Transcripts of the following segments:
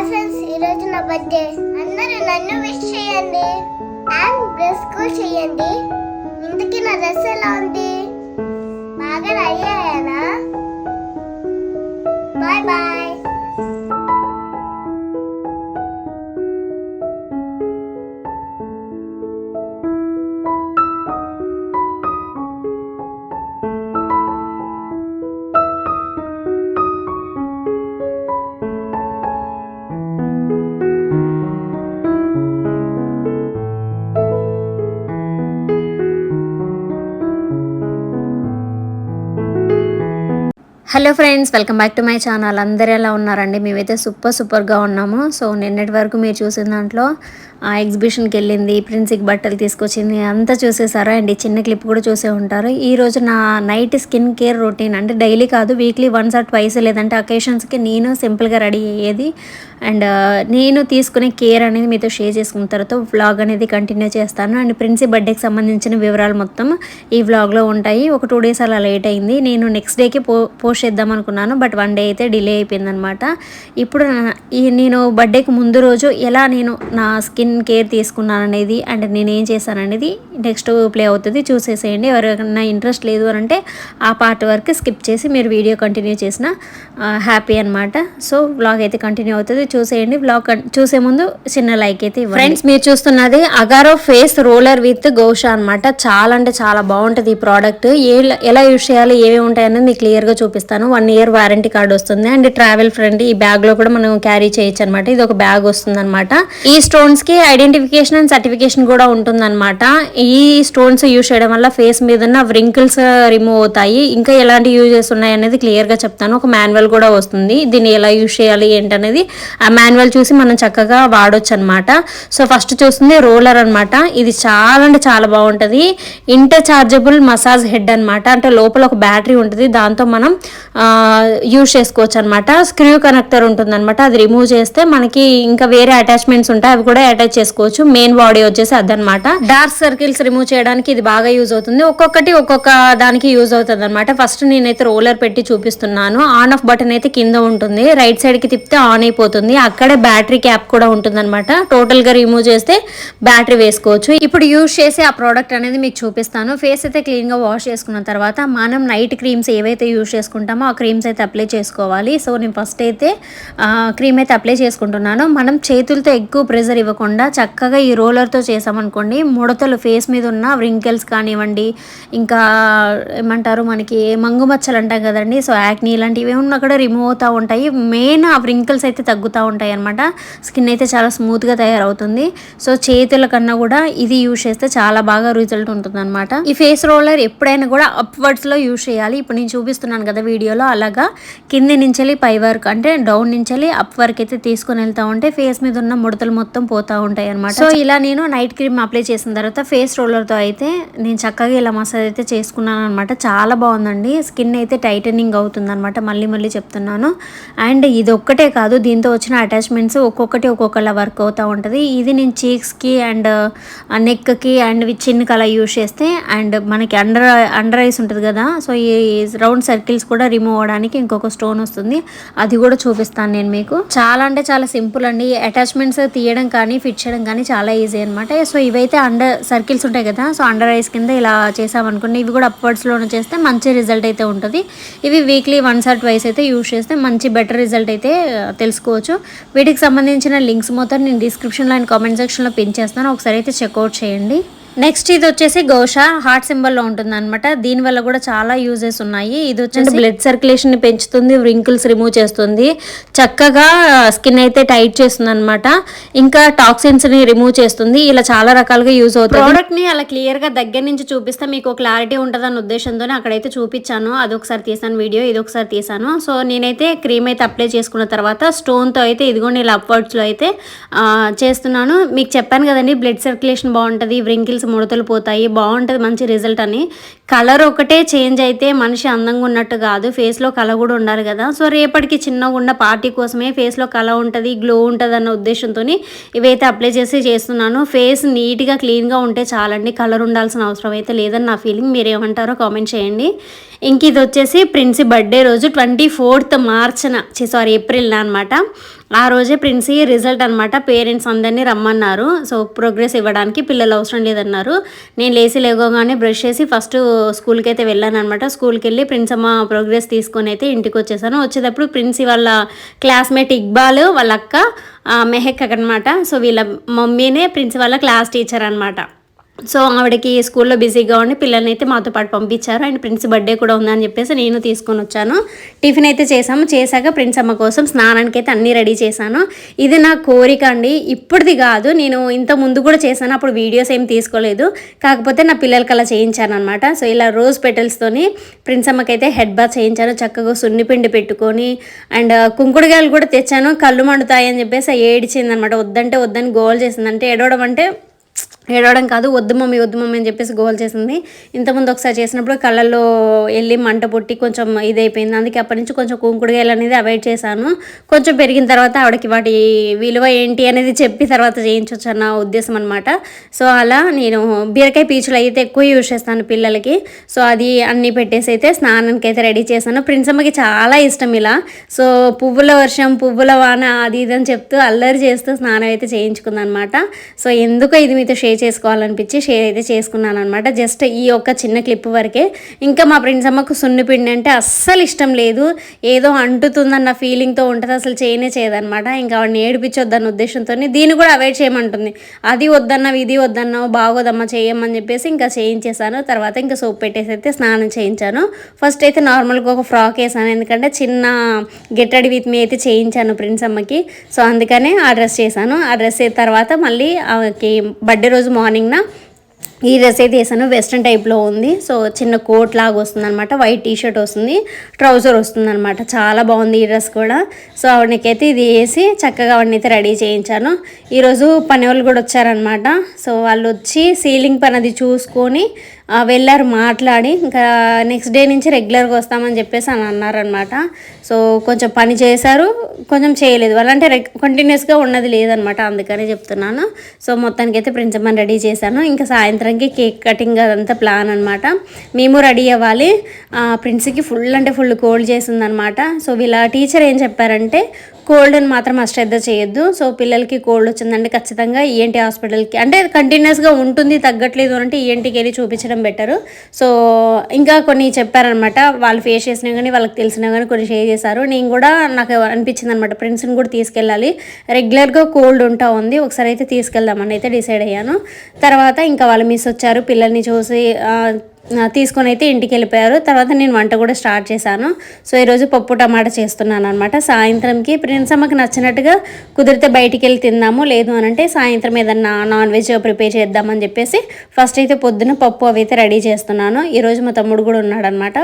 Hi ఈరోజు నా birthday అందరూ నన్ను విష్ చేయండి. అండ్ డ్రెస్ కూడా చేయండి. ఇంతకీ నా డ్రెస్ ఎలా ఉంది? బాగా ready అయ్యానా? Bye bye hello friends welcome back to my channel అందరు ఎలా ఉన్నారండి? మేమైతే సూపర్ సూపర్గా ఉన్నాము. సో నిన్నటి వరకు మీరు చూసిన దాంట్లో ఆ ఎగ్జిబిషన్కి వెళ్ళింది ప్రిన్సిక్ బట్టలు తీసుకొచ్చింది అంతా చూసేసారా అండ్ ఈ చిన్న క్లిప్ కూడా చూసే ఉంటారు. ఈ రోజు నా నైట్ స్కిన్ కేర్ రొటీన్ అంటే డైలీ కాదు వీక్లీ వన్స్ ఆర్ ట్వైస్ లేదంటే అకేషన్స్కి నేను సింపుల్గా రెడీ అయ్యేది అండ్ నేను తీసుకునే కేర్ అనేది మీతో షేర్ చేసుకున్న తర్వాత వ్లాగ్ అనేది కంటిన్యూ చేస్తాను. అండ్ ప్రిన్సీ బర్త్డేకి సంబంధించిన వివరాలు మొత్తం ఈ వ్లాగ్లో ఉంటాయి. ఒక టూ డేస్ అలా లేట్ అయింది. నేను నెక్స్ట్ డేకి పో పోస్ట్ చేద్దాం అనుకున్నాను. బట్ వన్ డే అయితే డిలే అయిపోయిందనమాట ఇప్పుడు ఈ నేను బర్త్డేకి ముందు రోజు ఎలా నేను నా స్కిన్ కేర్ తీసుకున్నాను అనేది అండ్ నేను ఏం చేశాను అనేది నెక్స్ట్ ప్లే అవుతుంది. చూసేసేయండి. ఎవరికైనా ఇంట్రెస్ట్ లేదు అని అంటే ఆ పార్ట్ వరకు స్కిప్ చేసి మీరు వీడియో కంటిన్యూ చేసిన హ్యాపీ అనమాట సో వ్లాగ్ అయితే కంటిన్యూ అవుతుంది. చూసేయండి. బ్లాగ్ చూసే ముందు చిన్న లైక్ అయితే ఫ్రెండ్స్ మీరు చూస్తున్నది Agaro face roller with gua sha అన్నమాట. చాలా అంటే చాలా బాగుంటుంది ఈ ప్రోడక్ట్ ఏ ఎలా యూస్ చేయాలి ఏమేమి ఉంటాయనేది మీకు క్లియర్గా చూపిస్తాను. వన్ ఇయర్ వారంటీ కార్డ్ వస్తుంది. అండ్ ట్రావెల్ ఫ్రెండ్ ఈ బ్యాగ్లో కూడా మనం క్యారీ చేయొచ్చు అనమాట ఇది ఒక బ్యాగ్ వస్తుంది అనమాట ఈ స్టోన్స్కి ఐడెంటిఫికేషన్ అండ్ సర్టిఫికేషన్ కూడా ఉంటుందన్నమాట. ఈ స్టోన్స్ యూజ్ చేయడం వల్ల ఫేస్ మీద ఉన్న వ్రింకిల్స్ రిమూవ్ అవుతాయి. ఇంకా ఎలాంటి యూజెస్ ఉన్నాయి అనేది క్లియర్గా చెప్తాను. ఒక మాన్యువల్ కూడా వస్తుంది. దీన్ని ఎలా యూజ్ చేయాలి ఏంటనేది ఆ మాన్యువల్ చూసి మనం చక్కగా వాడొచ్చు అనమాట సో ఫస్ట్ చూస్తుంది రోలర్ అన్నమాట ఇది చాలా అంటే చాలా బాగుంటుంది. ఇంటర్చార్జబుల్ మసాజ్ హెడ్ అనమాట. అంటే లోపల ఒక బ్యాటరీ ఉంటుంది. దాంతో మనం యూజ్ చేసుకోవచ్చు అనమాట స్క్రూ కనెక్టర్ ఉంటుంది అనమాట అది రిమూవ్ చేస్తే మనకి ఇంకా వేరే అటాచ్మెంట్స్ ఉంటాయి. అవి కూడా అటాచ్ చేసుకోవచ్చు. మెయిన్ బాడీ వచ్చేసి అదనమాట. డార్క్ సర్కిల్స్ రిమూవ్ చేయడానికి ఇది బాగా యూజ్ అవుతుంది. ఒక్కొక్కటి ఒక్కొక్క దానికి యూజ్ అవుతుంది అనమాట ఫస్ట్ నేనైతే రోలర్ పెట్టి చూపిస్తున్నాను. ఆన్ ఆఫ్ బటన్ అయితే కింద ఉంటుంది. రైట్ సైడ్కి తిప్పితే ఆన్ అయిపోతుంది. అక్కడే బ్యాటరీ క్యాప్ కూడా ఉంటుందన్నమాట. టోటల్గా రిమూవ్ చేస్తే బ్యాటరీ వేసుకోవచ్చు. ఇప్పుడు యూజ్ చేసి ఆ ప్రోడక్ట్ అనేది మీకు చూపిస్తాను. ఫేస్ అయితే క్లీన్గా వాష్ చేసుకున్న తర్వాత మనం నైట్ క్రీమ్స్ ఏవైతే యూజ్ చేసుకుంటామో ఆ క్రీమ్స్ అయితే అప్లై చేసుకోవాలి. సో నేను ఫస్ట్ అయితే క్రీమ్ అయితే అప్లై చేసుకుంటున్నాను. మనం చేతులతో ఎక్కువ ప్రెజర్ ఇవ్వకుండా చక్కగా ఈ రోలర్తో చేసామనుకోండి ముడతలు ఫేస్ మీద ఉన్న వ్రింకిల్స్ కానివ్వండి ఇంకా ఏమంటారు మనకి మంగు మచ్చలు అంటాం కదండి. సో యాక్ని ఇలాంటివి ఏమన్నా కూడా రిమూవ్ అవుతూ ఉంటాయి. మెయిన్ ఆ వ్రింకిల్స్ అయితే తగ్గుతూ ఉంటాయి అనమాట స్కిన్ అయితే చాలా స్మూత్గా తయారవుతుంది. సో చేతుల కన్నా కూడా ఇది యూజ్ చేస్తే చాలా బాగా రిజల్ట్ ఉంటుంది అనమాట ఈ ఫేస్ రోలర్ ఎప్పుడైనా కూడా అప్వర్డ్స్లో యూజ్ చేయాలి. ఇప్పుడు నేను చూపిస్తున్నాను కదా వీడియోలో అలాగా. కింది నుంచి పై వరకు అంటే డౌన్ నుంచి అప్ వరకు అయితే తీసుకొని వెళ్తా ఉంటే ఫేస్ మీద ఉన్న ముడతలు మొత్తం పోతా ఉంటాయి అనమాట సో ఇలా నేను నైట్ క్రీమ్ అప్లై చేసిన తర్వాత ఫేస్ రోలర్తో అయితే నేను చక్కగా ఇలా మసాజ్ అయితే చేసుకున్నాను అనమాట చాలా బాగుందండి. స్కిన్ అయితే టైటనింగ్ అవుతుంది అనమాట మళ్ళీ మళ్ళీ చెప్తున్నాను. అండ్ ఇది ఒక్కటే కాదు దీంతో వచ్చిన అటాచ్మెంట్స్ ఒక్కొక్కటి ఒక్కొక్కలా వర్క్ అవుతూ ఉంటుంది. ఇది నేను చీక్స్కి అండ్ నెక్కి అండ్ చిన్నకి అలా యూజ్ చేస్తే అండ్ మనకి అండర్ అండర్ ఐస్ ఉంటుంది కదా సో ఈ రౌండ్ సర్కిల్స్ కూడా రిమూవ్ అవడానికి ఇంకొక స్టోన్ వస్తుంది. అది కూడా చూపిస్తాను నేను మీకు. చాలా అంటే చాలా సింపుల్ అండి. అటాచ్మెంట్స్ తీయడం కానీ ఫిట్ చేయడం కానీ చాలా ఈజీ అనమాట సో ఇవైతే అండర్ సర్కిల్స్ ఉంటాయి కదా సో అండర్ ఐస్ కింద ఇలా చేసామనుకోండి ఇవి కూడా అప్వర్డ్స్లోనే చేస్తే మంచి రిజల్ట్ అయితే ఉంటుంది. ఇవి వీక్లీ వన్స్ ఆర్ ట్వైస్ అయితే యూజ్ చేస్తే మంచి బెటర్ రిజల్ట్ అయితే తెలుసుకోవచ్చు. చేసుకోవచ్చు వీటికి సంబంధించిన లింక్స్ మొత్తం నేను డిస్క్రిప్షన్లో అండ్ కామెంట్ సెక్షన్లో పిన్ చేస్తాను ఒకసారి అయితే చెక్అవుట్ చేయండి. నెక్స్ట్ ఇది వచ్చేసి గౌషా హార్ట్ సింబల్లో ఉంటుంది అనమాట దీనివల్ల కూడా చాలా యూజెస్ ఉన్నాయి. ఇది వచ్చేసి బ్లడ్ సర్క్యులేషన్ పెంచుతుంది వ్రింకిల్స్ రిమూవ్ చేస్తుంది. చక్కగా స్కిన్ అయితే టైట్ చేస్తుంది అనమాట ఇంకా టాక్సిన్స్ని రిమూవ్ చేస్తుంది. ఇలా చాలా రకాలుగా యూజ్ అవుతుంది. ప్రోడక్ట్ని అలా క్లియర్గా దగ్గర నుంచి చూపిస్తే మీకు క్లారిటీ ఉంటుందన్న ఉద్దేశంతోనే అక్కడైతే చూపించాను. అది ఒకసారి తీసాను వీడియో ఇది ఒకసారి తీసాను. సో నేనైతే క్రీమ్ అయితే అప్లై చేసుకున్న తర్వాత స్టోన్తో అయితే ఇదిగోండి ఇలా అప్వర్డ్స్లో అయితే చేస్తున్నాను. మీకు చెప్పాను కదండి బ్లడ్ సర్క్యులేషన్ బాగుంటుంది వ్రింకిల్స్ ముడతలు పోతాయి బాగుంటుంది మంచి రిజల్ట్ అని. కలర్ ఒకటే చేంజ్ అయితే మనిషి అందంగా ఉన్నట్టు కాదు ఫేస్లో కళ కూడా ఉండాలి కదా. సో రేపటికి చిన్నగా ఉన్న పార్టీ కోసమే ఫేస్లో కళ ఉంటుంది గ్లో ఉంటుంది అన్న ఉద్దేశంతో ఇవైతే అప్లై చేసి చేస్తున్నాను. ఫేస్ నీట్గా క్లీన్గా ఉంటే చాలండి. కలర్ ఉండాల్సిన అవసరం అయితే లేదని నా ఫీలింగ్ మీరు ఏమంటారో కామెంట్ చేయండి. ఇంక ఇది వచ్చేసి ప్రిన్సీ బర్త్డే రోజు ట్వంటీ ఫోర్త్ మార్చ్న సారీ ఏప్రిల్న అనమాట ఆ రోజే ప్రిన్సీ రిజల్ట్ అనమాట పేరెంట్స్ అందరినీ రమ్మన్నారు. సో ప్రోగ్రెస్ ఇవ్వడానికి పిల్లలు అవసరం లేదన్నారు. నేను లేచి లేవగానే బ్రష్ చేసి ఫస్ట్ స్కూల్కి అయితే వెళ్ళాను అనమాట స్కూల్కి వెళ్ళి ప్రిన్స్ అమ్మ ప్రోగ్రెస్ తీసుకొని అయితే ఇంటికి వచ్చేసాను వచ్చేటప్పుడు ప్రిన్సీ వాళ్ళ క్లాస్మేట్ ఇక్బాల్ వాళ్ళ అక్క మెహక్ అనమాట సో వీళ్ళ మమ్మీనే ప్రిన్స్ వాళ్ళ క్లాస్ టీచర్ అనమాట సో ఆవిడకి స్కూల్లో బిజీగా ఉండి పిల్లల్ని అయితే మాతో పాటు పంపించారు. అండ్ ప్రిన్స్ బర్త్డే కూడా ఉందని చెప్పేసి నేను తీసుకొని వచ్చాను. టిఫిన్ అయితే చేసాము. చేశాక ప్రిన్స్ అమ్మ కోసం స్నానానికి అయితే అన్నీ రెడీ చేశాను. ఇది నా కోరిక అండి. ఇప్పటిది కాదు. నేను ఇంత ముందు కూడా చేశాను. అప్పుడు వీడియోస్ ఏం తీసుకోలేదు. కాకపోతే నా పిల్లలకి అలా చేయించాను అనమాట సో ఇలా రోజ్ పెటల్స్తోని ప్రిన్స్ అమ్మకి అయితే హెడ్ బాత్ చేయించాను. చక్కగా సున్నిపిండి పెట్టుకొని అండ్ కుంకుడుగాయలు కూడా తెచ్చాను. కళ్ళు మండుతాయని చెప్పేసి ఏడిచింది అనమాట వద్దంటే వద్దని గోల్ చేసిందంటే ఏడవడం అంటే ఏడవడం కాదు వద్దు మమ్మీ వద్దు మమ్మీ అని చెప్పేసి గోల్ చేసింది. ఇంతకుముందు ఒకసారి చేసినప్పుడు కళ్ళల్లో వెళ్ళి మంట పుట్టి కొంచెం ఇదైపోయింది. అందుకే అప్పటి నుంచి కొంచెం కుంకుడుగాయలు అనేది అవాయిడ్ చేశాను. కొంచెం పెరిగిన తర్వాత ఆవిడకి వాటి విలువ ఏంటి అనేది చెప్పి తర్వాత చేయించవచ్చు అన్న ఉద్దేశం అనమాట సో అలా నేను బీరకాయ పీచులు అయితే ఎక్కువ యూజ్ చేస్తాను పిల్లలకి. సో అది అన్నీ పెట్టేసి అయితే స్నానానికి అయితే రెడీ చేశాను. ప్రిన్సమ్మకి చాలా ఇష్టం ఇలా. సో పువ్వుల వర్షం పువ్వుల వాన అది ఇది అని చెప్తూ అల్లరి చేస్తూ స్నానం అయితే చేయించుకుందనమాట సో ఎందుకో ఇది మీతో షేర్ చేసుకోవాలనిపించి షేర్ అయితే చేసుకున్నాను అనమాట జస్ట్ ఈ ఒక్క చిన్న క్లిప్ వరకే. ఇంకా మా ఫ్రెండ్స్ అమ్మకు సున్నిపిండి అంటే అస్సలు ఇష్టం లేదు. ఏదో అంటుతుందన్న ఫీలింగ్తో ఉంటుంది అసలు చేయనే చేయదనమాట ఇంకా ఆవిడని ఏడిపించొద్దన్న ఉద్దేశంతో దీన్ని కూడా అవాయిడ్ చేయమంటుంది. అది వద్దన్నావు ఇది వద్దన్నావు బాగోదమ్మా చేయమని చెప్పేసి ఇంకా చేయించేసాను. తర్వాత ఇంకా సోప్ పెట్టేసి అయితే స్నానం చేయించాను. ఫస్ట్ అయితే నార్మల్గా ఒక ఫ్రాక్ వేసాను. ఎందుకంటే చిన్న గెట్టడి విత్ మీ అయితే చేయించాను ప్రిన్స్ అమ్మకి. సో అందుకనే ఆ డ్రెస్ చేశాను. ఆ డ్రెస్ తర్వాత మళ్ళీ ఆమెకి బర్త్డే రోజు మార్నింగ్న ఈ డ్రెస్ అయితే వేసాను వెస్ట్రన్ టైప్లో ఉంది. సో చిన్న కోట్ లాగా వస్తుంది అనమాట వైట్ టీ షర్ట్ వస్తుంది. ట్రౌజర్ వస్తుంది అనమాట చాలా బాగుంది ఈ డ్రెస్ కూడా. సో ఆవిడకైతే ఇది వేసి చక్కగా ఆవిడని అయితే రెడీ చేయించాను. ఈరోజు పని వాళ్ళు కూడా వచ్చారనమాట సో వాళ్ళు వచ్చి సీలింగ్ పని అది చూసుకొని వెళ్ళారు మాట్లాడి ఇంకా నెక్స్ట్ డే నుంచి రెగ్యులర్గా వస్తామని చెప్పేసి అని అన్నారనమాట సో కొంచెం పని చేశారు కొంచెం చేయలేదు. వాళ్ళంటే రెగ్ కంటిన్యూస్గా ఉన్నది లేదనమాట అందుకని చెప్తున్నాను. సో మొత్తానికి అయితే ప్రిన్సిపల్ రెడీ చేశాను. ఇంకా సాయంత్రంకి కేక్ కటింగ్ అదంతా ప్లాన్ అనమాట మేము రెడీ అవ్వాలి. ఆ, ప్రిన్స్కి ఫుల్ అంటే ఫుల్ కోల్డ్ చేసిందనమాట సో వీళ్ళ టీచర్ ఏం చెప్పారంటే కోల్డ్ని మాత్రం అశ్రద్ధ చేయొద్దు. సో పిల్లలకి కోల్డ్ వచ్చిందంటే ఖచ్చితంగా ఈఎన్టీ హాస్పిటల్కి అంటే కంటిన్యూస్గా ఉంటుంది తగ్గట్లేదు అంటే ఈఎన్టీకి వెళ్ళి చూపించడం బెటరు. సో ఇంకా కొన్ని చెప్పారనమాట. వాళ్ళు ఫేస్ చేసినా కానీ వాళ్ళకి తెలిసినా కానీ కొన్ని షేర్ చేశారు. నేను కూడా నాకు అనిపించింది అనమాట ఫ్రెండ్స్ని కూడా తీసుకెళ్ళాలి. రెగ్యులర్గా కోల్డ్ ఉంటా ఉంది ఒకసారి అయితే తీసుకెళ్దామని అయితే డిసైడ్ అయ్యాను. తర్వాత ఇంకా వాళ్ళు మిస్ వచ్చారు పిల్లల్ని చూసి తీసుకొని అయితే ఇంటికి వెళ్ళిపోయారు. తర్వాత నేను వంట కూడా స్టార్ట్ చేశాను. సో ఈరోజు పప్పు టమాటా చేస్తున్నాను అనమాట సాయంత్రంకి ప్రిన్స్ అమ్మకి నచ్చినట్టుగా కుదిరితే బయటికి వెళ్ళి తిందాము. లేదు అని అంటే సాయంత్రం ఏదన్నా నాన్ వెజ్ ప్రిపేర్ చేద్దామని చెప్పేసి ఫస్ట్ అయితే పొద్దున పప్పు అవి అయితే రెడీ చేస్తున్నాను. ఈరోజు మా తమ్ముడు కూడా ఉన్నాడనమాట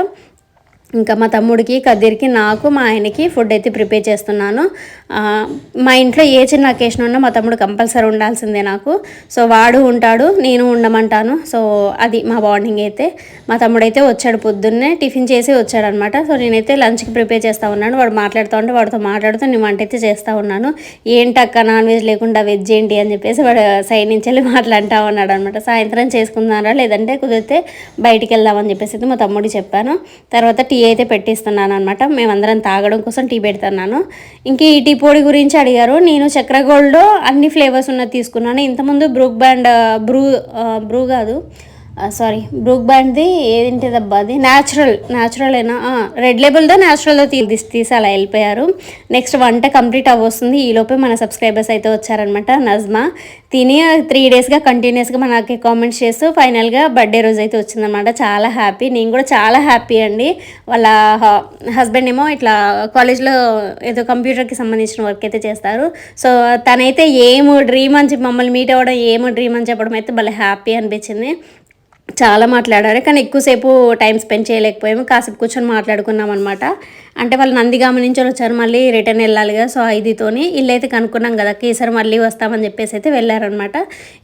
ఇంకా మా తమ్ముడికి కదిరికి నాకు మా ఆయనకి ఫుడ్ అయితే ప్రిపేర్ చేస్తున్నాను. మా ఇంట్లో ఏ చిన్న అకేషన్ ఉన్నా మా తమ్ముడు కంపల్సరీ ఉండాల్సిందే నాకు. సో వాడు ఉంటాడు నేను ఉండమంటాను. సో అది మా బాండింగ్ అయితే. మా తమ్ముడైతే వచ్చాడు పొద్దున్నే టిఫిన్ చేసి వచ్చాడనమాట. సో నేనైతే లంచ్కి ప్రిపేర్ చేస్తూ ఉన్నాను. వాడు మాట్లాడుతూ ఉంటే వాడితో మాట్లాడుతూ నేను వంట అయితే చేస్తూ ఉన్నాను. ఏంటక్క నాన్ వెజ్ లేకుండా వెజ్ ఏంటి అని చెప్పేసి వాడు సైడ్ నుంచి వెళ్ళి మాట్లాడుతూ ఉన్నాడు అనమాట సాయంత్రం చేసుకున్నారా లేదంటే కుదిరితే బయటికి వెళ్దామని చెప్పేసి అయితే మా తమ్ముడికి చెప్పాను. తర్వాత టీ టీ అయితే పెట్టిస్తున్నాను అనమాట మేమందరం తాగడం కోసం టీ పెడుతున్నాను. ఇంకా ఈ టీ పొడి గురించి అడిగారు. నేను చక్ర గోల్డ్లో అన్ని ఫ్లేవర్స్ ఉన్నది తీసుకున్నాను. ఇంతకుముందు బ్రూక్ బ్యాండ్ బ్రూ బ్రూ కాదు. సారీ బ్రూక్ బ్యాండ్ది ఏదింటిదబ్బా అది? న్యాచురల్ న్యాచురలేనా రెడ్ లేబుల్తో న్యాచురల్తో తీసి తీసి అలా వెళ్ళిపోయారు. నెక్స్ట్ వంట కంప్లీట్ అవ్వొస్తుంది. ఈలోపే మన సబ్స్క్రైబర్స్ అయితే వచ్చారనమాట నజ్మా. తిని త్రీ డేస్గా కంటిన్యూస్గా మనకి కామెంట్స్ చేస్తూ ఫైనల్గా బర్త్డే రోజు అయితే వచ్చిందనమాట చాలా హ్యాపీ నేను కూడా చాలా హ్యాపీ అండి. వాళ్ళ హస్బెండ్ ఏమో ఇట్లా కాలేజ్లో ఏదో కంప్యూటర్కి సంబంధించిన వర్క్ అయితే చేస్తారు. సో తనైతే ఏమో డ్రీమ్ అని చెప్పి మమ్మల్ని మీట్ అవ్వడం ఏమో డ్రీమ్ అని చెప్పడం అయితే భలే హ్యాపీ అనిపించింది. చాలా మాట్లాడారు. కానీ ఎక్కువసేపు టైం స్పెండ్ చేయలేకపోయాము. కాసేపు కూర్చొని మాట్లాడుకున్నాం అనమాట అంటే వాళ్ళు నందిగామ నుంచి వచ్చారు. మళ్ళీ రిటర్న్ వెళ్ళాలి కదా. సో ఐదుతోని అయితే కనుక్కున్నాం కదా. ఈసారి మళ్ళీ వస్తామని చెప్పేసి అయితే వెళ్ళారనమాట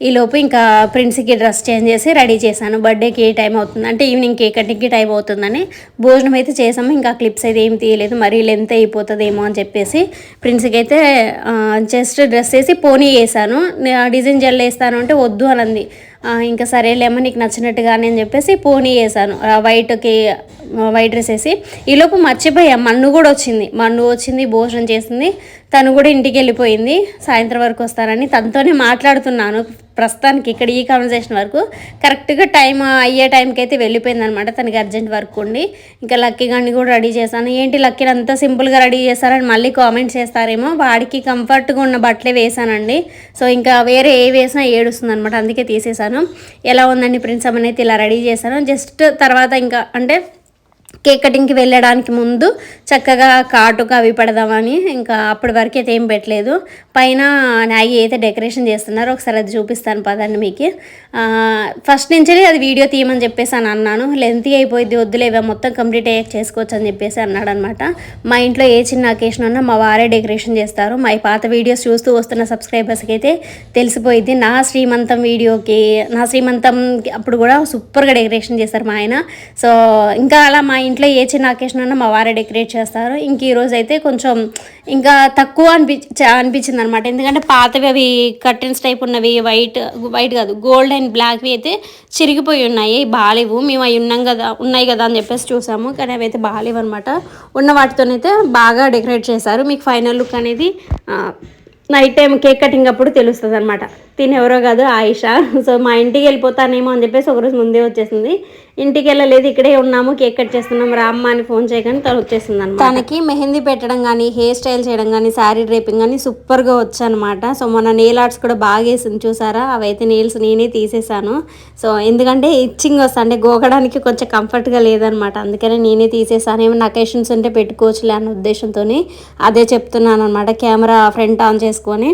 ఈలోపు ఇంకా ప్రిన్స్కి డ్రెస్ చేంజ్ చేసి రెడీ చేశాను. బర్త్డేకి ఏ టైం అవుతుంది? అంటే ఈవినింగ్ కేక్ కటింగ్కి టైం అవుతుందని భోజనం అయితే చేసాము ఇంకా క్లిప్స్ అయితే ఏం తీయలేదు. మరీ లెంత్ అయిపోతుందేమో అని చెప్పేసి ప్రిన్స్కి అయితే జస్ట్ డ్రెస్ వేసి పోనీ వేసాను డిజైన్ జెల్ వేస్తాను అంటే వద్దు అనంది ఇంకా సరేలేమో నీకు నచ్చినట్టుగానే అని చెప్పేసి పోనీ వేసాను ఆ వైట్కి వైట్ డ్రెస్ వేసి. ఈలోపు మర్చిపోయా మన్ను కూడా వచ్చింది. మన్ను వచ్చింది భోజనం చేసింది. తను కూడా ఇంటికి వెళ్ళిపోయింది. సాయంత్రం వరకు వస్తానని తనతోనే మాట్లాడుతున్నాను ప్రస్తుతానికి ఇక్కడ ఈ కాన్వర్జేషన్ వరకు. కరెక్ట్గా టైం అయ్యే టైంకి అయితే వెళ్ళిపోయింది అనమాట తనకి అర్జెంట్ వర్క్ ఉండి ఇంకా లక్కీ గండి కూడా రెడీ చేశాను. ఏంటి లక్కీని అంతా సింపుల్గా రెడీ చేస్తారని మళ్ళీ కామెంట్ చేస్తారేమో. వాడికి కంఫర్ట్గా ఉన్న బట్టలే వేసానండి సో ఇంకా వేరే ఏ వేసినా ఏడుస్తుంది అనమాట అందుకే తీసేశాను. ఎలా ఉందండి ప్రిన్స్ అమ్మని అయితే ఇలా రెడీ చేశాను. జస్ట్ తర్వాత ఇంకా అంటే కేక్ కటింగ్కి వెళ్ళడానికి ముందు చక్కగా కాటుకు అవి పెడదామని ఇంకా అప్పటి వరకు అయితే ఏం పెట్టలేదు. పైన నాగి అయితే డెకరేషన్ చేస్తున్నారు. ఒకసారి అది చూపిస్తాను పదండి మీకు. ఫస్ట్ నుంచి అది వీడియో తీయమని చెప్పేసి అని అన్నాను. లెంతీ అయిపోయింది వద్దులేవే మొత్తం కంప్లీట్ అయ్యాక చేసుకోవచ్చు అని చెప్పేసి అన్నాడు అనమాట మా ఇంట్లో ఏ చిన్న అకేషన్ ఉన్నా మా వారే డెకరేషన్ చేస్తారు. మా పాత వీడియోస్ చూస్తూ వస్తున్న సబ్స్క్రైబర్స్కి అయితే తెలిసిపోయింది నా శ్రీమంతం వీడియోకి నా శ్రీమంతం అప్పుడు కూడా సూపర్గా డెకరేషన్ చేస్తారు మా ఆయన. సో ఇంకా అలా మా ఇంట్లో ఇంట్లో ఏ చిన్న అకేషన్ ఉన్నా మా వారే డెకరేట్ చేస్తారు. ఇంక ఈరోజు అయితే కొంచెం ఇంకా తక్కువ అనిపి అనిపించింది అనమాట ఎందుకంటే పాతవి అవి కర్టెన్స్ టైప్ ఉన్నవి వైట్ వైట్ కాదు గోల్డ్ అండ్ బ్లాక్వి అయితే చిరిగిపోయి ఉన్నాయి. బాగాలేవు మేము అవి ఉన్నాం కదా ఉన్నాయి కదా అని చెప్పేసి చూసాము. కానీ అవి అయితే బాగాలేవు అనమాట ఉన్న వాటితోనైతే బాగా డెకరేట్ చేశారు. మీకు ఫైనల్ లుక్ అనేది నైట్ టైం కేక్ కటింగ్ అప్పుడు తెలుస్తుంది అనమాట తిని ఎవరో కాదు ఆయిషా. సో మా ఇంటికి వెళ్ళిపోతానేమో అని చెప్పేసి ఒకరోజు ముందే వచ్చేసింది. ఇంటికి వెళ్ళలేదు ఇక్కడే ఉన్నాము కేక్ కట్ చేస్తున్నాం రామ్మ అని ఫోన్ చేయగానే తను వచ్చేసింది అనమాట తనకి మెహందీ పెట్టడం కానీ హెయిర్ స్టైల్ చేయడం కానీ శారీ డ్రేపింగ్ కానీ సూపర్గా వచ్చనమాట. సో మొన్న నెయిల్ ఆర్ట్స్ కూడా బాగా వేసింది చూసారా? అవైతే నెయిల్స్ నేనే తీసేసాను. సో ఎందుకంటే ఇచ్చింగ్ వస్తా అంటే గోకడానికి కొంచెం కంఫర్ట్గా లేదనమాట. అందుకనే నేనే తీసేసాను. ఏమైనా అకేషన్స్ ఉంటే పెట్టుకోవచ్చులే అన్న ఉద్దేశంతో అదే చెప్తున్నాను అనమాట కెమెరా ఫ్రంట్ ఆన్ చేసుకొని.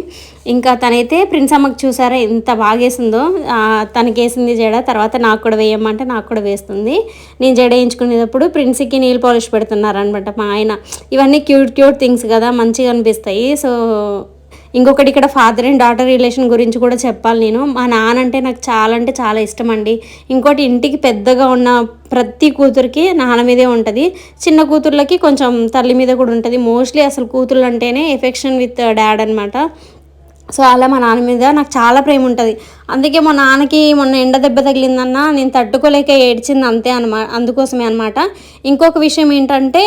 ఇంకా తనైతే ప్రిన్స్ అమ్మకి చూసారా ఎంత బాగా వేసిందో తనకి వేసింది జడ తర్వాత నాకు కూడా వేయమంటే నాకు కూడా వేస్తుంది. నేను జడ వేయించుకునేటప్పుడు ప్రిన్స్కి నీళ్ళు పాలిష్ పెడుతున్నారనమాట మా ఆయన. ఇవన్నీ క్యూట్ క్యూట్ థింగ్స్ కదా మంచిగా అనిపిస్తాయి. సో ఇంకొకటి ఇక్కడ ఫాదర్ అండ్ డాటర్ రిలేషన్ గురించి కూడా చెప్పాలి నేను. మా నాన్న అంటే నాకు చాలా అంటే చాలా ఇష్టం అండి ఇంకోటి ఇంటికి పెద్దగా ఉన్న ప్రతి కూతురికి నాన్న మీదే ఉంటుంది. చిన్న కూతుర్లకి కొంచెం తల్లి మీద కూడా ఉంటుంది. మోస్ట్లీ అసలు కూతుర్లు అంటేనే ఎఫెక్షన్ విత్ డాడ్ అనమాట సో అలా మా నాన్న మీద నాకు చాలా ప్రేమ ఉంటుంది. అందుకే మా నాన్నకి మొన్న ఎండ దెబ్బ తగిలిందన్న నేను తట్టుకోలేక ఏడ్చింది అంతే అనమా అందుకోసమే అనమాట ఇంకొక విషయం ఏంటంటే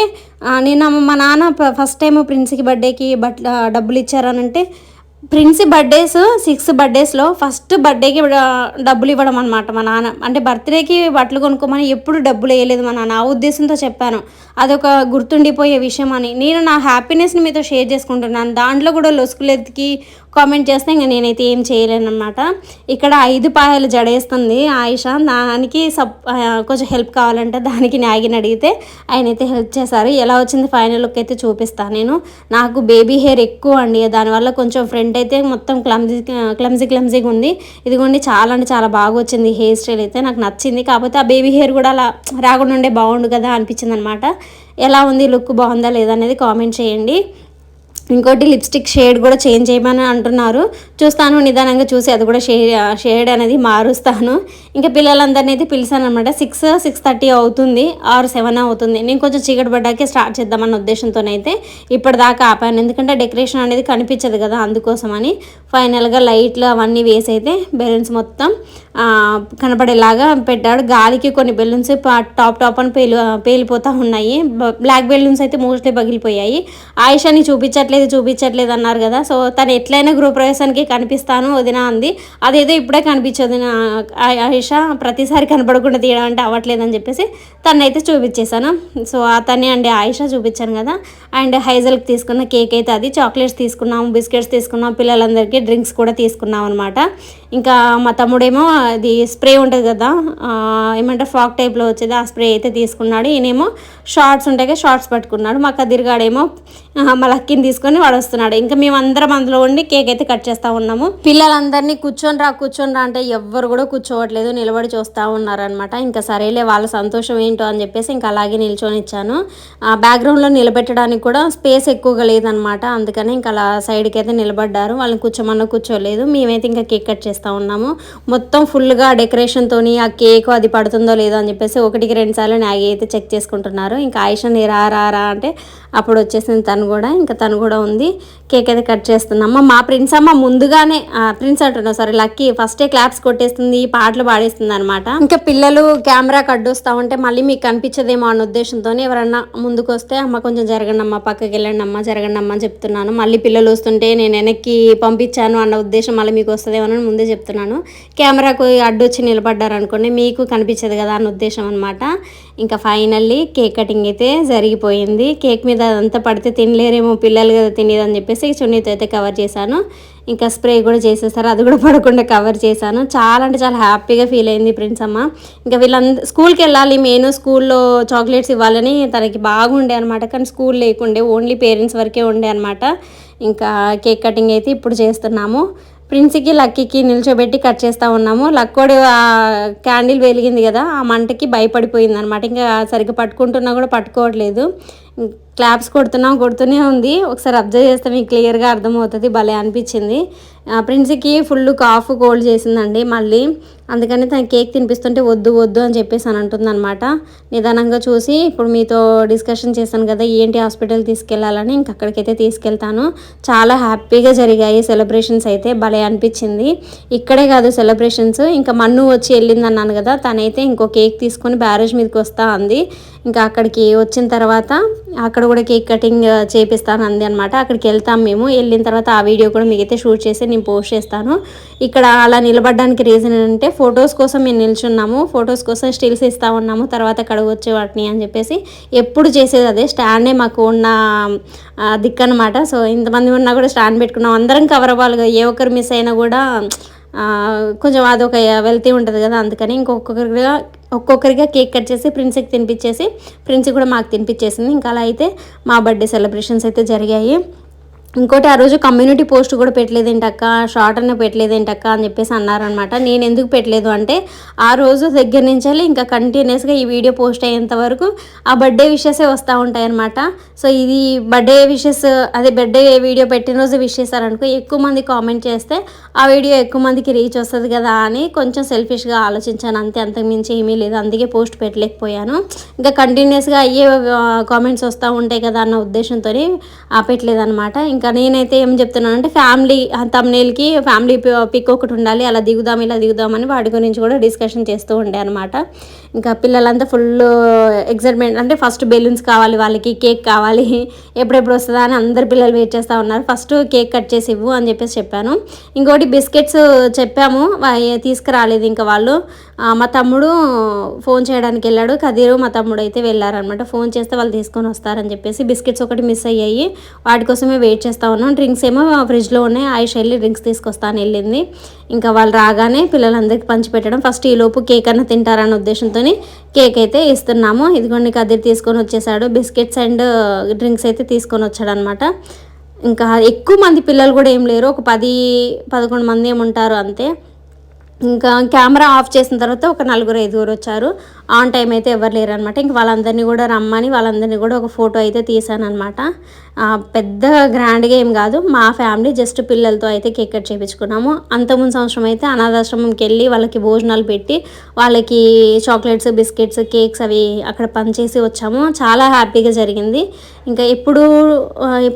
నేను మా నాన్న ఫస్ట్ టైం ప్రిన్స్కి బర్త్డేకి బట్ డబ్బులు ఇచ్చారనంటే ప్రిన్స్ బర్త్డేస్ సిక్స్ బర్త్డేస్లో ఫస్ట్ బర్త్డేకి డబ్బులు ఇవ్వడం అనమాట మా నాన్న. అంటే బర్త్డేకి బట్టలు కొనుక్కోమని ఎప్పుడు డబ్బులు వేయలేదు మా నాన్న. ఆ ఉద్దేశంతో చెప్పాను. అదొక గుర్తుండిపోయే విషయం అని. నేను నా హ్యాపీనెస్ని మీతో షేర్ చేసుకుంటున్నాను. దాంట్లో కూడా లొసుకులెత్తికి కామెంట్ చేస్తే ఇంకా నేనైతే ఏం చేయలేనమాట ఇక్కడ ఐదు పాయలు జడేస్తుంది ఆయుష. దానికి సప్ కొంచెం హెల్ప్ కావాలంటే దానికి నాగిని అడిగితే ఆయన అయితే హెల్ప్ చేశారు. ఎలా వచ్చింది ఫైనల్ లుక్ అయితే చూపిస్తాను నేను. నాకు బేబీ హెయిర్ ఎక్కువ అండి. దానివల్ల కొంచెం ఫ్రంట్ అయితే మొత్తం క్లమ్జీ క్లమ్జీ క్లమ్జీగా ఉంది. ఇదిగోండి చాలా అంటే చాలా బాగా వచ్చింది హెయిర్ స్టైల్ అయితే. నాకు నచ్చింది. కాకపోతే ఆ బేబీ హెయిర్ కూడా అలా రాకుండా ఉండే బాగుండు కదా అనిపించింది అనమాట ఎలా ఉంది? లుక్ బాగుందా లేదా అనేది కామెంట్ చేయండి. ఇంకోటి లిప్స్టిక్ షేడ్ కూడా చేంజ్ చేయమని అంటున్నారు. చూస్తాను నిదానంగా చూసి అది కూడా షే షేడ్ అనేది మారుస్తాను. ఇంకా పిల్లలందరినీ అయితే పిలిచాను అనమాట సిక్స్ సిక్స్ థర్టీ అవుతుంది ఆరు సెవెన్ అవుతుంది. నేను కొంచెం చీకటి పడ్డాకే స్టార్ట్ చేద్దామన్న ఉద్దేశంతోనైతే ఇప్పటిదాకా ఆపాను. ఎందుకంటే డెకరేషన్ అనేది కనిపించదు కదా అందుకోసమని. ఫైనల్గా లైట్లు అవన్నీ వేసి అయితే బెలూన్స్ మొత్తం కనపడేలాగా పెట్టాడు. గాలికి కొన్ని బెలూన్స్ టాప్ టాప్ అని పేలు పేలిపోతూ ఉన్నాయి. బ్లాక్ బెలూన్స్ అయితే మోస్ట్లీ పగిలిపోయాయి. ఆయిషాని చూపించట్లేదు చూపించట్లేదు అన్నారు కదా. సో తను ఎట్లయినా గృహప్రవేశానికి కనిపిస్తాను వదిన అంది. అదేదో ఇప్పుడే కనిపించదు. నా ఆయిష ప్రతిసారి కనపడకుండా తీయడం అంటే అవ్వట్లేదు అని చెప్పేసి తనైతే చూపించేశాను. సో అతనే అండి ఆయిష చూపించాను కదా. అండ్ హైజల్కి తీసుకున్న కేక్ అయితే అది. చాక్లెట్స్ తీసుకున్నాము బిస్కెట్స్ తీసుకున్నాం పిల్లలందరికీ డ్రింక్స్ కూడా తీసుకున్నాం అనమాట ఇంకా మా తమ్ముడేమో అది స్ప్రే ఉంటుంది కదా ఏమంటారు ఫాక్ టైప్లో వచ్చేది ఆ స్ప్రే అయితే తీసుకున్నాడు. ఈయనేమో షార్ట్స్ ఉంటాయి కదా షార్ట్స్ పట్టుకున్నాడు. మా కదిరిగాడేమో మా లక్కిని తీసుకొని వాడు వస్తున్నాడు. ఇంకా మేము అందరం అందులో ఉండి కేక్ అయితే కట్ చేస్తూ ఉన్నాము. పిల్లలందరినీ కూర్చొని రా కూర్చొని రా అంటే ఎవ్వరు కూడా కూర్చోవట్లేదు నిలబడి చూస్తూ ఉన్నారనమాట ఇంకా సరేలే వాళ్ళ సంతోషం ఏంటో అని చెప్పేసి ఇంకా అలాగే నిల్చొని ఇచ్చాను. ఆ బ్యాక్గ్రౌండ్లో నిలబెట్టడానికి కూడా స్పేస్ ఎక్కువగా లేదనమాట అందుకని ఇంకా అలా సైడ్కి అయితే నిలబడ్డారు. వాళ్ళని కూర్చోమన్నా కూర్చోలేదు. మేమైతే ఇంకా కేక్ కట్ చేస్తాం. చేస్తూ ఉన్నాము. మొత్తం ఫుల్గా డెకరేషన్తోని ఆ కేక్ అది పడుతుందో లేదో అని చెప్పేసి ఒకటికి రెండు సార్లు నాగి అయితే చెక్ చేసుకుంటున్నారు. ఇంకా ఆయిషని రా రా రా అంటే అప్పుడు వచ్చేసింది తను కూడా. ఇంకా తను కూడా ఉంది. కేక్ అయితే కట్ చేస్తున్నాము మా ప్రిన్స్ అమ్మ ముందుగానే ప్రిన్స్ అంటున్నావు సారీ లక్కీ ఫస్టే క్లాప్స్ కొట్టేస్తుంది పాటలు పాడేస్తుంది అనమాట ఇంకా పిల్లలు కెమెరా కడ్డొస్తా ఉంటే మళ్ళీ మీకు కనిపించదేమో అన్న ఉద్దేశంతో ఎవరన్నా ముందుకు వస్తే అమ్మ కొంచెం జరగండి అమ్మ పక్కకి వెళ్ళండి అమ్మ జరగండి అమ్మ అని చెప్తున్నాను. మళ్ళీ పిల్లలు వస్తుంటే నేను వెనక్కి పంపించాను అన్న ఉద్దేశం మళ్ళీ మీకు వస్తుందేమో అని ముందే చెప్తున్నాను. కెమెరాకు అడ్డొచ్చి నిలబడ్డారు అనుకోండి మీకు కనిపించదు కదా అన్న ఉద్దేశం అనమాట ఇంకా ఫైనల్లీ కేక్ కటింగ్ అయితే జరిగిపోయింది. కేక్ మీద అదంతా పడితే తినలేరేమో పిల్లలు కదా తినేది అని చెప్పేసి చున్నీతో అయితే కవర్ చేశాను. ఇంకా స్ప్రే కూడా చేసేసారు అది కూడా పడకుండా కవర్ చేశాను. చాలా అంటే చాలా హ్యాపీగా ఫీల్ అయింది ప్రిన్స్ అమ్మ. ఇంకా వీళ్ళంద స్కూల్కి వెళ్ళాలి. మెయిన్ స్కూల్లో చాక్లెట్స్ ఇవ్వాలని తనకి బాగుండే అనమాట కానీ స్కూల్ లేకుండే ఓన్లీ పేరెంట్స్ వరకే ఉండే అనమాట ఇంకా కేక్ కటింగ్ అయితే ఇప్పుడు చేస్తున్నాము. ప్రిన్స్కి లక్కీకి నిల్చోబెట్టి కట్ చేస్తూ ఉన్నాము. లక్కోడు ఆ క్యాండిల్ వెలిగింది కదా ఆ మంటకి భయపడిపోయింది అనమాట ఇంకా సరిగ్గా పట్టుకుంటున్నా కూడా పట్టుకోవట్లేదు. క్లాప్స్ కొడుతున్నాం కొడుతూనే ఉంది. ఒకసారి అబ్జర్వ్ చేస్తే మీకు క్లియర్గా అర్థమవుతుంది. భలే అనిపించింది. ప్రిన్స్కి ఫుల్ కాఫ్ కోల్డ్ చేసిందండి మళ్ళీ. అందుకని తన కేక్ తినిపిస్తుంటే వద్దు వద్దు అని చెప్పేసి అని అంటుందన్నమాట. నిదానంగా చూసి ఇప్పుడు మీతో డిస్కషన్ చేశాను కదా ఏంటి హాస్పిటల్ తీసుకెళ్ళాలని ఇంక అక్కడికైతే తీసుకెళ్తాను. చాలా హ్యాపీగా జరిగాయి సెలబ్రేషన్స్ అయితే. భలే అనిపించింది. ఇక్కడే కాదు సెలబ్రేషన్స్. ఇంకా మన్ను వచ్చి వెళ్ళింది అన్నాను కదా తనైతే ఇంకో కేక్ తీసుకొని బ్యారేజ్ మీదకి వస్తా అంది. ఇంకా అక్కడికి వచ్చిన తర్వాత అక్కడ కూడా కేక్ కటింగ్ చేపిస్తాను అంది అనమాట అక్కడికి వెళ్తాం మేము. వెళ్ళిన తర్వాత ఆ వీడియో కూడా మీకైతే షూట్ చేసి నేను పోస్ట్ చేస్తాను. ఇక్కడ అలా నిలబడడానికి రీజన్ ఏంటంటే ఫొటోస్ కోసం మేము నిల్చున్నాము. ఫొటోస్ కోసం స్టిల్స్ ఇస్తా ఉన్నాము. తర్వాత కడగొచ్చే వాటిని అని చెప్పేసి ఎప్పుడు చేసేది అదే. స్టాండే మాకు ఉన్న దిక్కు అనమాట సో ఇంతమంది ఉన్నా కూడా స్టాండ్ పెట్టుకున్నాం. అందరం కవర్ అవ్వాలి ఏ ఒక్కరు మిస్ అయినా కూడా కొంచెం అదొక వెళ్తీ ఉంటుంది కదా అందుకని ఇంకొకరిగా ఒక్కొక్కరిగా కేక్ కట్ చేసి ప్రిన్స్కి తినిపించేసి ప్రిన్స్ కూడా మాకు తినిపించేసింది ఇంకా అలా అయితే మా బర్త్డే సెలబ్రేషన్స్ అయితే జరిగాయి. ఇంకోటి ఆ రోజు కమ్యూనిటీ పోస్ట్ కూడా పెట్టలేదేంటక్క షార్ట్ అన్న పెట్టలేదేంటక్క అని చెప్పేసి అన్నారనమాట నేను ఎందుకు పెట్టలేదు అంటే ఆ రోజు దగ్గర నుంచి ఇంకా కంటిన్యూస్గా ఈ వీడియో పోస్ట్ అయ్యేంత వరకు ఆ బర్త్డే విషెసే వస్తూ ఉంటాయి అనమాట సో ఇది బర్త్డే విషెస్ అదే బర్త్డే వీడియో పెట్టిన రోజు విష్ చేశారనుకో ఎక్కువ మంది కామెంట్ చేస్తే ఆ వీడియో ఎక్కువ మందికి రీచ్ వస్తుంది కదా అని కొంచెం సెల్ఫిష్గా ఆలోచించాను. అంతే అంతకుమించి ఏమీ లేదు. అందుకే పోస్ట్ పెట్టలేకపోయాను. ఇంకా కంటిన్యూస్గా అయ్యే కామెంట్స్ వస్తూ ఉంటాయి కదా అన్న ఉద్దేశంతో ఆపేయట్లేదన్నమాట ఇంకా నేనైతే ఏం చెప్తున్నానంటే ఫ్యామిలీ తమ్నేల్కి ఫ్యామిలీ పిక్ ఒకటి ఉండాలి అలా దిగుదాం ఇలా దిగుదామని వాటి గురించి కూడా డిస్కషన్ చేస్తూ ఉండే అనమాట ఇంకా పిల్లలంతా ఫుల్ ఎగ్జైట్మెంట్ అంటే ఫస్ట్ బెలూన్స్ కావాలి వాళ్ళకి కేక్ కావాలి ఎప్పుడెప్పుడు వస్తుందా అని అందరు పిల్లలు వెయిట్ చేస్తూ ఉన్నారు. ఫస్ట్ కేక్ కట్ చేసి ఇవ్వు అని చెప్పేసి చెప్పాను. ఇంకోటి బిస్కెట్స్ చెప్పాము తీసుకురాలేదు ఇంకా వాళ్ళు. మా తమ్ముడు ఫోన్ చేయడానికి వెళ్ళాడు. కదీరు మా తమ్ముడు అయితే వెళ్ళారనమాట ఫోన్ చేస్తే వాళ్ళు తీసుకొని వస్తారని చెప్పేసి బిస్కెట్స్ ఒకటి మిస్ అయ్యాయి. వాటి కోసమే వెయిట్ చేస్తూ ఉన్నాం. డ్రింక్స్ ఏమో ఫ్రిడ్జ్లో ఉన్నాయి. ఆయుష్ వెళ్ళి డ్రింక్స్ తీసుకొస్తాను వెళ్ళింది. ఇంకా వాళ్ళు రాగానే పిల్లలందరికీ పంచిపెట్టడం ఫస్ట్ ఈ లోపు కేక్ అన్న తింటారన్న ఉద్దేశంతో కేక్ అయితే ఇస్తున్నాము. ఇదిగోండి కదిరి తీసుకొని వచ్చేసాడు. బిస్కెట్స్ అండ్ డ్రింక్స్ అయితే తీసుకొని వచ్చాడు అనమాట ఇంకా ఎక్కువ మంది పిల్లలు కూడా ఏం లేరు. ఒక పది పదకొండు మంది ఏముంటారు అంతే. ఇంకా కెమెరా ఆఫ్ చేసిన తర్వాత ఒక నలుగురు ఐదుగురు వచ్చారు. ఆన్ టైం అయితే ఎవరు లేరు అనమాట ఇంక వాళ్ళందరినీ కూడా రమ్మని వాళ్ళందరినీ కూడా ఒక ఫోటో అయితే తీసాను అనమాట పెద్ద గ్రాండ్గా ఏం కాదు మా ఫ్యామిలీ జస్ట్ పిల్లలతో అయితే కేక్ కట్ చేయించుకున్నాము అంతకుముందు సంవత్సరం అయితే అనాథాశ్రమంకి వెళ్ళి వాళ్ళకి భోజనాలు పెట్టి వాళ్ళకి చాక్లెట్స్ బిస్కెట్స్ కేక్స్ అవి అక్కడ పనిచేసి వచ్చాము. చాలా హ్యాపీగా జరిగింది. ఇంకా ఎప్పుడు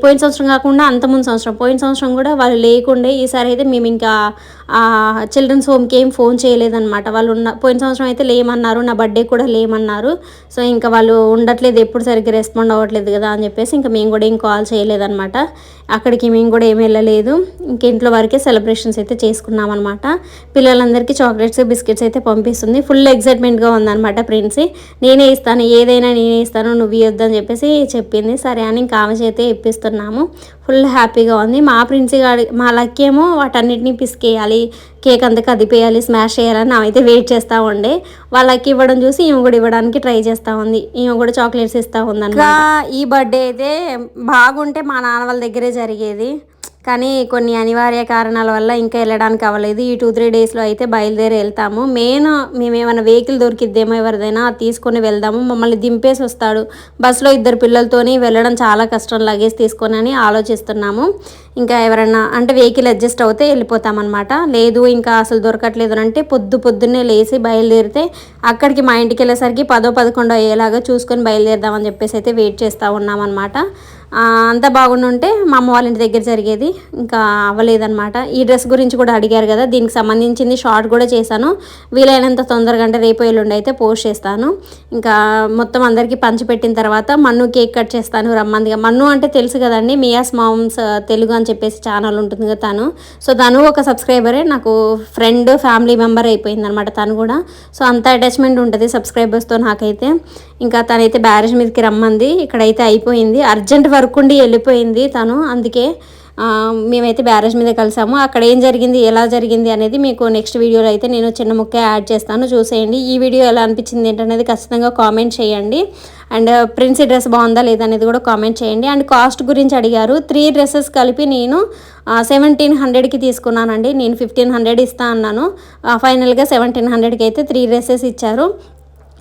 పోయిన సంవత్సరం కాకుండా అంతకుముందు సంవత్సరం పోయిన సంవత్సరం కూడా వాళ్ళు లేకుండే ఈసారి అయితే మేము ఇంకా చిల్డ్రన్స్ హోమ్కి ఏం ఫోన్ చేయలేదన్నమాట వాళ్ళు ఉన్న పోయిన సంవత్సరం అయితే లేమన్నారు నా బర్త్డే కూడా లేమన్నారు. సో ఇంకా వాళ్ళు ఉండట్లేదు ఎప్పుడు సరిగ్గా రెస్పాండ్ అవ్వట్లేదు కదా అని చెప్పేసి ఇంకా మేము కూడా ఏం కాల్ చేయలేదన్నమాట. అక్కడికి మేము కూడా ఏం వెళ్ళలేదు. ఇంక ఇంట్లో వరకే సెలబ్రేషన్స్ అయితే చేసుకున్నాం అనమాట పిల్లలందరికీ చాక్లెట్స్ బిస్కెట్స్ అయితే పంపిస్తుంది. ఫుల్ ఎగ్జైట్మెంట్గా ఉందన్నమాట ప్రిన్సీ. నేనే ఇస్తాను ఏదైనా నేనే ఇస్తాను నువ్వు ఇవ్వద్దని చెప్పేసి చెప్పింది. సరే అని ఇంకా ఆమె చేతే ఇప్పిస్తున్నాము. ఫుల్ హ్యాపీగా ఉంది. మా ప్రిన్సీ గారి మా లక్కీ ఏమో వాటన్నిటిని పిసికేయాలి కేక్ అంతా కదిపేయాలి స్మాష్ చేయాలని ఆమె వెయిట్ చేస్తూ ఉండే. వాళ్ళకి ఇవ్వడం చూసి ఈమె కూడా ఇవ్వడానికి ట్రై చేస్తూ ఉంది. ఈమె కూడా చాక్లెట్స్ ఇస్తూ ఉంది ఈ బర్త్డే అయితే బాగుంటే మా నాన్న వాళ్ళ దగ్గరే జరిగేది. కానీ కొన్ని అనివార్య కారణాల వల్ల ఇంకా వెళ్ళడానికి అవ్వలేదు. ఈ టూ త్రీ డేస్లో అయితే బయలుదేరి వెళ్తాము. మెయిన్ మేము ఏమైనా వెహికల్ దొరికిద్దేమో ఎవరిదైనా తీసుకొని వెళ్దాము. మమ్మల్ని దింపేసి వస్తాడు. బస్సులో ఇద్దరు పిల్లలతోని వెళ్ళడం చాలా కష్టం. లగేజ్ తీసుకొని అని ఆలోచిస్తున్నాము. ఇంకా ఎవరైనా అంటే వెహికల్ అడ్జస్ట్ అవుతే వెళ్ళిపోతామన్నమాట. లేదు ఇంకా అసలు దొరకట్లేదు అని అంటే పొద్దు పొద్దున్నే లేచి బయలుదేరితే అక్కడికి మా ఇంటికి వెళ్ళేసరికి పదో పదకొండో అయ్యేలాగా చూసుకొని బయలుదేరదామని చెప్పేసి అయితే వెయిట్ చేస్తూ ఉన్నామన్నమాట. అంతా బాగుండుంటే మా అమ్మ వాళ్ళ ఇంటి దగ్గర జరిగేది. ఇంకా అవ్వలేదన్నమాట. ఈ డ్రెస్ గురించి కూడా అడిగారు కదా దీనికి సంబంధించింది షార్ట్ కూడా చేశాను. వీలైనంత తొందరగా అంటే రేపు ఎల్లుండి అయితే పోస్ట్ చేస్తాను. ఇంకా మొత్తం అందరికీ పంచిపెట్టిన తర్వాత మన్ను కేక్ కట్ చేస్తాను రమ్మందిగా. మన్ను అంటే తెలుసు కదండి మియాస్ మామ్స్ తెలుగు అని చెప్పేసి ఛానల్ ఉంటుంది కదా తను. సో తను ఒక సబ్స్క్రైబరే నాకు ఫ్రెండ్ ఫ్యామిలీ మెంబర్ అయిపోయింది అనమాట తను కూడా. సో అంత అటాచ్మెంట్ ఉంటుంది సబ్స్క్రైబర్స్తో నాకైతే. ఇంకా తనైతే బ్యారేజ్ మీదకి రమ్మంది. ఇక్కడైతే అయిపోయింది. అర్జెంట్ వర్క్ అరకుండి వెళ్ళిపోయింది తను. అందుకే మేమైతే బ్యారేజ్ మీద కలిసాము. అక్కడ ఏం జరిగింది ఎలా జరిగింది అనేది మీకు నెక్స్ట్ వీడియోలో అయితే నేను చిన్న ముక్క యాడ్ చేస్తాను. చూసేయండి. ఈ వీడియో ఎలా అనిపించింది ఏంటనేది ఖచ్చితంగా కామెంట్ చేయండి. అండ్ ప్రిన్స్ డ్రెస్ బాగుందా లేదా అనేది కూడా కామెంట్ చేయండి. అండ్ కాస్ట్ గురించి అడిగారు. త్రీ డ్రెస్సెస్ కలిపి నేను సెవెంటీన్ హండ్రెడ్కి తీసుకున్నానండి. నేను ఫిఫ్టీన్ హండ్రెడ్ ఇస్తా అన్నాను. ఫైనల్గా సెవెంటీన్ హండ్రెడ్కి అయితే త్రీ డ్రెస్సెస్ ఇచ్చారు.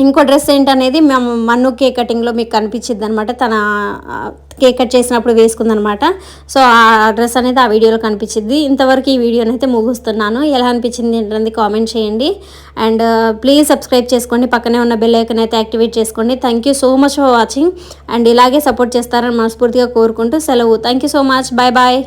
ఇంకో డ్రెస్ ఏంటనేది మేము మన్ను కేక్ కటింగ్లో మీకు కనిపించింది అనమాట తన కేక్ కట్ చేసినప్పుడు వేసుకుందనమాట సో ఆ డ్రెస్ అనేది ఆ వీడియోలో కనిపించింది ఇంతవరకు ఈ వీడియోని అయితే ముగుస్తున్నాను. ఎలా అనిపించింది ఏంటనేది కామెంట్ చేయండి. అండ్ ప్లీజ్ సబ్స్క్రైబ్ చేసుకోండి. పక్కనే ఉన్న బెల్ ఐకన్ అయితే యాక్టివేట్ చేసుకోండి. Thank you so much for watching and ఇలాగే సపోర్ట్ చేస్తారని మనస్ఫూర్తిగా కోరుకుంటూ సెలవు. Thank you so much bye bye